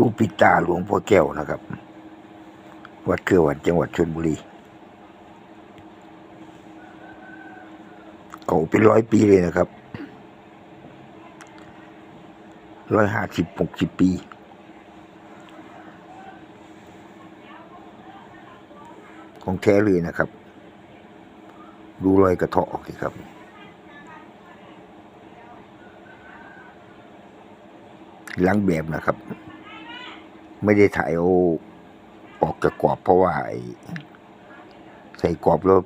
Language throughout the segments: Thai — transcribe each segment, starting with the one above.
รูปปิตาหลวงพ่อแก้วนะครับ วัดเครือวันจังหวัดชลบุรีเก่าเป็นร้อยปีเลยนะครับร้อยห้าสิบหกสิบปีของแท้เลยนะครับ ดูรอยกระเทาะออกสิครับหลังแบบนะครับ ไม่ได้ถ่ายเอาออกจากกรอบเพราะว่าใส่กรอบแล้ว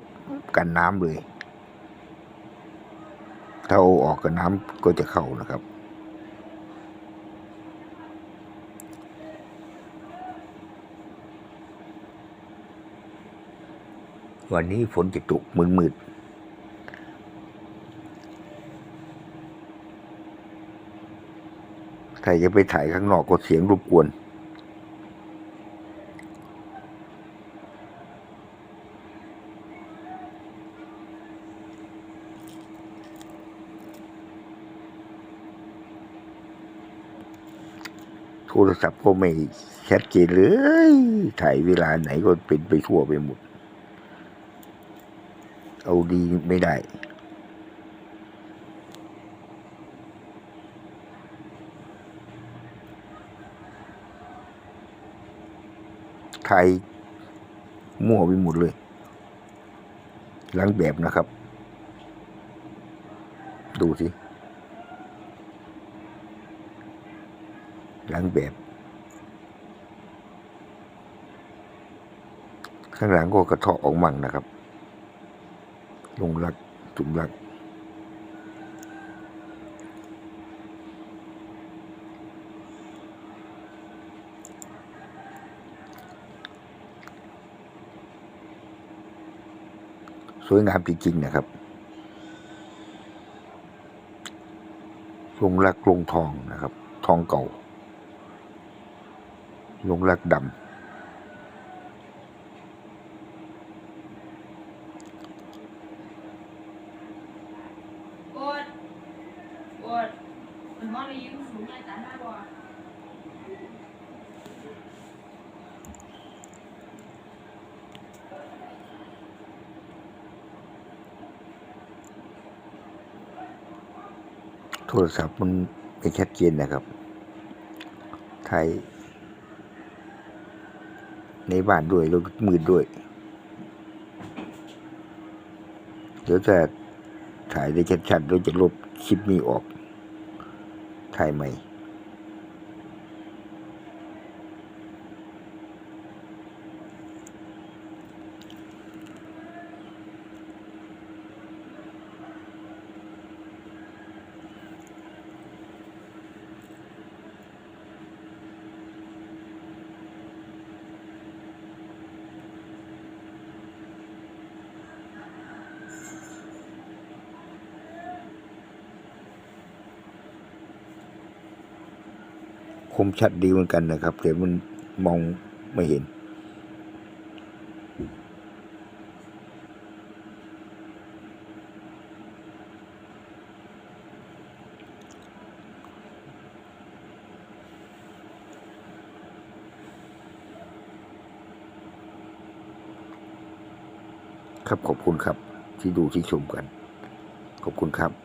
กันน้ำเลย ถ้าเอออกกับน้ำก็จะเข้านะครับ วันนี้ฝนจะตกมืดๆถ้าจะไปถ่ายข้างนอกก็เสียงรบกวน โทรศัพท์ก็ไม่ชัดเจนเลย ถ่ายเวลาไหนก็เป็นไปทั่วไปหมด เอาดีไม่ได้ถ่ายมั่วไปหมดเลย หลังแบบนะครับ ดูสิ หลังแบบ ข้างหลังก็กระเทาะออกมั่งนะครับ ลงรักจุ่มรักสวยงามจริงๆนะครับลงรักลงทองนะครับ ทองเก่า ลงรักดำโอดโอดมันมองในยิ้มสูงใหญ่ตาหน้าบ่โทรศัพท์มันไม่ชัดเจนนะครับถ่าย ในบ้านด้วยแล้วมืดด้วย เดี๋ยวจะถ่ายได้ชัดๆแล้วจะลบคลิปนี้ออก ถ่ายใหม่ คมชัดดีเหมือนกันนะครับแต่มันมองไม่เห็น ครับขอบคุณครับที่ดูที่ชมกัน ขอบคุณครับ